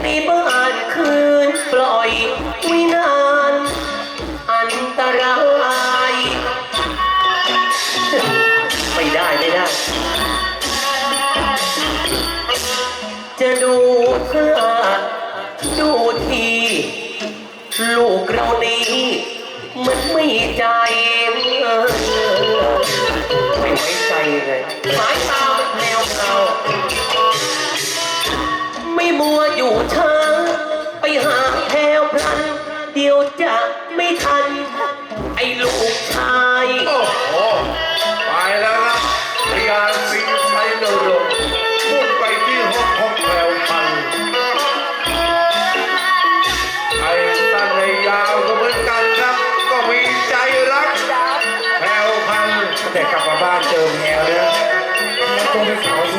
ในบ้านคืนปล่อยไวินาน อันตรายไม่ได้ไม่ได้ จะดูเพื่อดูที ลูกเรานี้มันไม่ใจไม่ไว้ใจเลยสายตา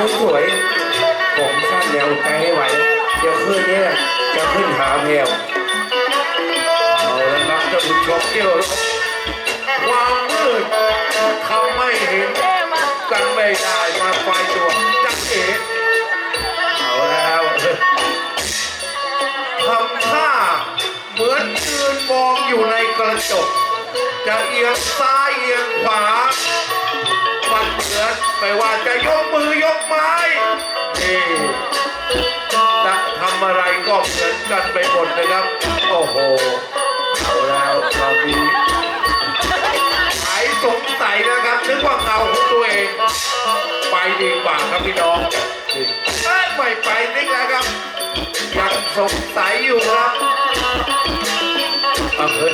เป็นสาวสวย ผมสั้นแล้วใจไม่ไหว เดี๋ยวคืนนี้จะขึ้นหาแมวเอาละครับท่านผู้ชมที่เคารพความมืดทำให้เห็นกันไม่ได้มาไฟตัวจักเอ๋เอาแล้วทำท่าเหมือนยืนมองอยู่ในกระจก จะเอียงซ้ายเอียงขวา มันเหมือนไม่ว่าจะยกมือยกไม้นี่จะทำอะไรก็เหมือนกันไปหมดเลยครับ โอ้โห เอาแล้วตอนนี้หายสงสัยนะครับนึกว่าเงาของตัวเอง ไปดีกว่าครับพี่น้องเอ้ยไม่ไปนี่นะครับ ยังสงสัยอยู่ครับเอาเฮ้ย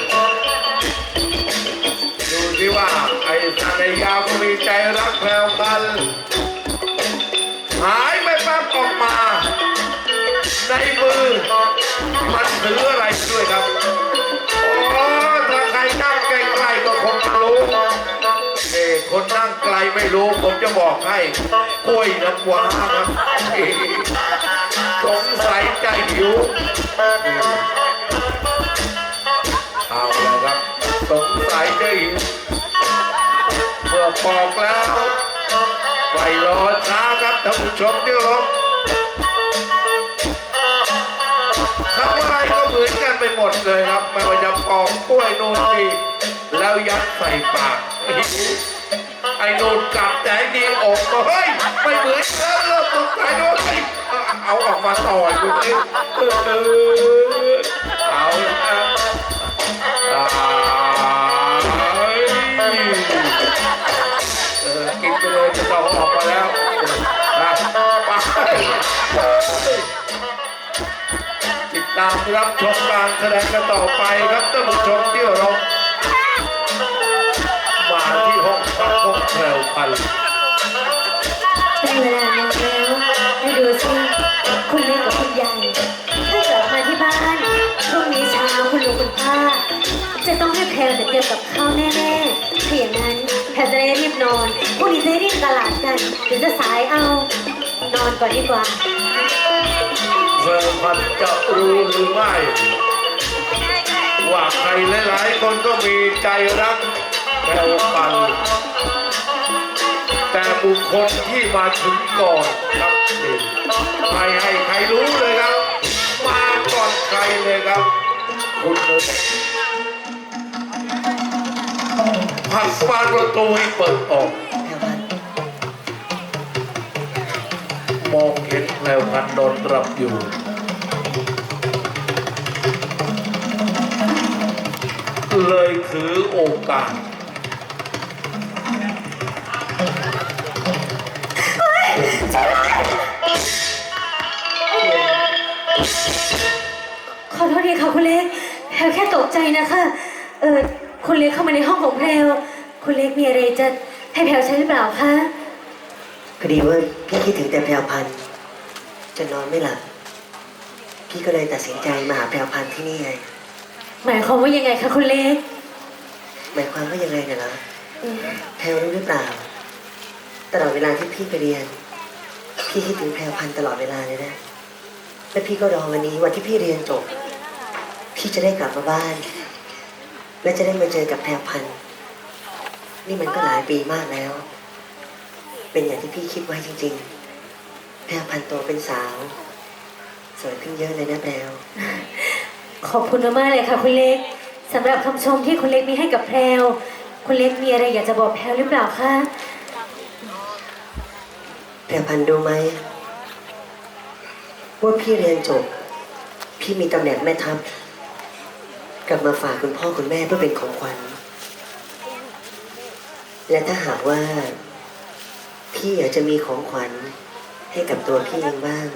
ดูสิว่า สนในยาวมีใจรักแพรวพรรณหายไปแป๊บออกมา ในมือ มันถืออะไรด้วยครับโอ้ถ้าใครนั่งใกล้ๆก็คงรู้เอ้คนนั่งไกลไม่รู้ ผมจะบอกให้กล้วยน้ำว้าครับสงสัยใจหิวเอาละครับสงสัยใจหิว เมื่อกแล้วไปรอช้าครับท่านผู้ชมที่เคารพทำอะไรก็เหมือนกันไปหมดเลยครับ ไม่ว่าจะปอกกล้วยโน่นนี่แล้วยัดใส่ปากไอ้โน่นกลับแต่ไอ้นี่ออกมาเฮ้ยไม่เหมือนเดิมเริ่มสงสัยด้วยเฮ้ยเอาออกมาต่อยดูสิเออเออ ตามรับชมการแสดงกันต่อไปครับท่านผู้ชมที่รพมาที่ห้องพักห้องแถวพันได้เวลานอนแล้วให้ดูสิคุณเล็กกับคุณใหญ่ถ้ากลับมาที่บ้านพรุ่งนี้เช้าคุณลุงคุณป้า จะต้องให้แพลวเตรียมกับข้าวแน่ๆถ้าอย่างนั้นแพลวจะได้รีบนอนพรุ่งนี้จะได้รีบตลาดกันเดี๋ยวจะสายเอา นอนก่อนดีกว่า เพื่อมันจะรู้หรือไม่ ว่าใครหลายๆคนก็มีใจรักแถวพันแต่บุคคลที่มาถึงก่อนครับไม่ให้ใครรู้เลยครับ มาก่อนใครเลยครับ คุณเลยผักบานประตูให้เปิดออกมองเห็นแพลวพันธุ์นอนหลับอยู่ เลยถือโอกาสขอโทษทีค่ะคุณเล็กแพลวแค่ตกใจนะคะ เออคุณเล็กเข้ามาในห้องของแพลวคุณเล็กมีอะไรจะให้แพลวใช้หรือเปล่าคะพอดีว่าพี่คิดถึงแต่แพรวพันธุ์จนนอนไม่หลับ พี่ก็เลยตัดสินใจมาหาแพรวพันธุ์ที่นี่ไง หมายความว่ายังไงคะคุณเล็ก หมายความว่ายังไงเนี่ยนะแพรวรู้หรือเปล่า ตลอดเวลาที่พี่ไปเรียน พี่คิดถึงแพรวพันตลอดเวลาเลยนะ และพี่ก็รอวันนี้วันที่พี่เรียนจบ พี่จะได้กลับมาบ้าน และจะได้มาเจอกับแพรวพัน นี่มันก็หลายปีมากแล้ว เป็นอย่างที่พี่คิดไว้จริง ๆ แพรวพันโตเป็นสาว สวยขึ้นเยอะเลยนะแพรว ขอบคุณมากๆเลยค่ะคุณเล็กสำหรับคำชมที่คุณเล็กมีให้กับแพรวคุณเล็กมีอะไรอยากจะบอกแพรวหรือเปล่าคะแพรพันธุ์รู้ไหมว่าพี่เรียนจบ พี่มีตำแหน่งแม่ทัพกลับมาฝากคุณพ่อคุณแม่เพื่อเป็นของขวัญและถ้าหากว่า พี่อยากจะมีของขวัญให้กับตัวพี่เองบ้าง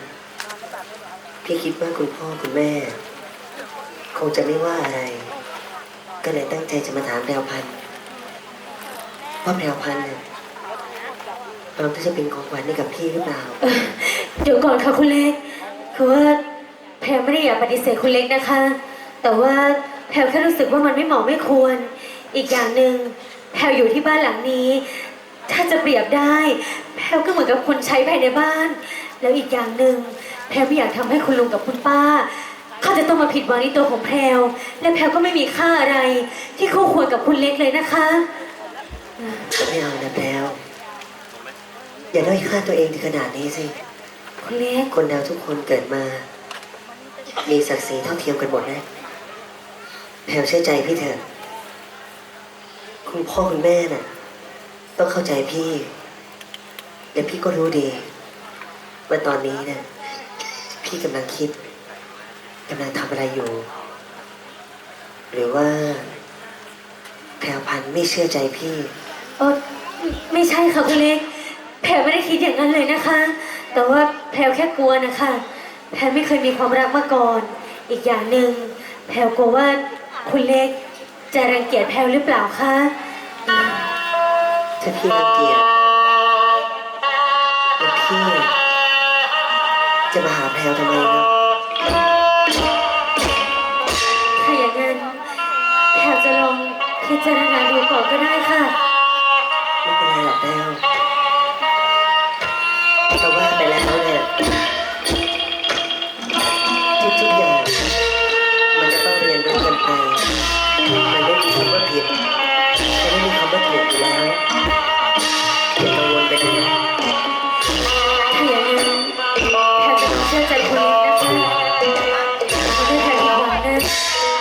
พี่คิดว่าคุณพ่อคุณแม่ คงจะไม่ว่าอะไร ก็เลยตั้งใจจะมาถามแพรวพันธ์ว่าแพรวพันธ์เนี่ยพร้อมที่จะเป็นของขวัญให้กับพี่หรือเปล่า เดี๋ยวก่อนค่ะคุณเล็ก คือว่าแพรไม่ได้อยากปฏิเสธคุณเล็กนะคะ แต่ว่าแพรแค่รู้สึกว่ามันไม่เหมาะไม่ควร อีกอย่างหนึ่งแพรอยู่ที่บ้านหลังนี้ ถ้าจะเปรียบได้ แพรก็เหมือนกับคนใช้ภายในบ้าน แล้วอีกอย่างหนึ่งแพรไม่อยากทำให้คุณลุงกับคุณป้า ขาจะต้องมาผิดหวังในตัวของแพรวและแพรก็ไม่มีค่าอะไร ที่คู่ควรกับคุณเล็กเลยนะคะ ไม่เอานะแพลวอย่าด้อยค่าตัวเองถึงขนาดนี้สิ คุณเล็ก คนเราทุกคนเกิดมา มีศักดิ์ศรีเท่าเทียมกันหมดนะ แพลวเชื่อใจพี่เถอะ คุณพ่อคุณแม่น่ะ ต้องเข้าใจพี่ และพี่ก็รู้ดี ว่าตอนนี้น่ะพี่กำลังคิด กำลังทำอะไรอยู่ หรือว่าแพลวพันธุ์ไม่เชื่อใจพี่ เออไม่ใช่ค่ะคุณเล็ก แพรไม่ได้คิดอย่างนั้นเลยนะคะ แต่ว่าแพรแค่กลัวนะคะ แพรไม่เคยมีความรักมาก่อน อีกอย่างหนึ่งแพรกลัวว่าคุณเล็ก จะรังเกียจแพรหรือเปล่าคะอืมถ้าพี่รังเกียจแล้วพี่จะมาหาแพลวทำไมเนาะ พิจารณาดูก่อนก็ได้ค่ะ ไม่เป็นไรหรอกแต้วก็ว่าไปแล้ว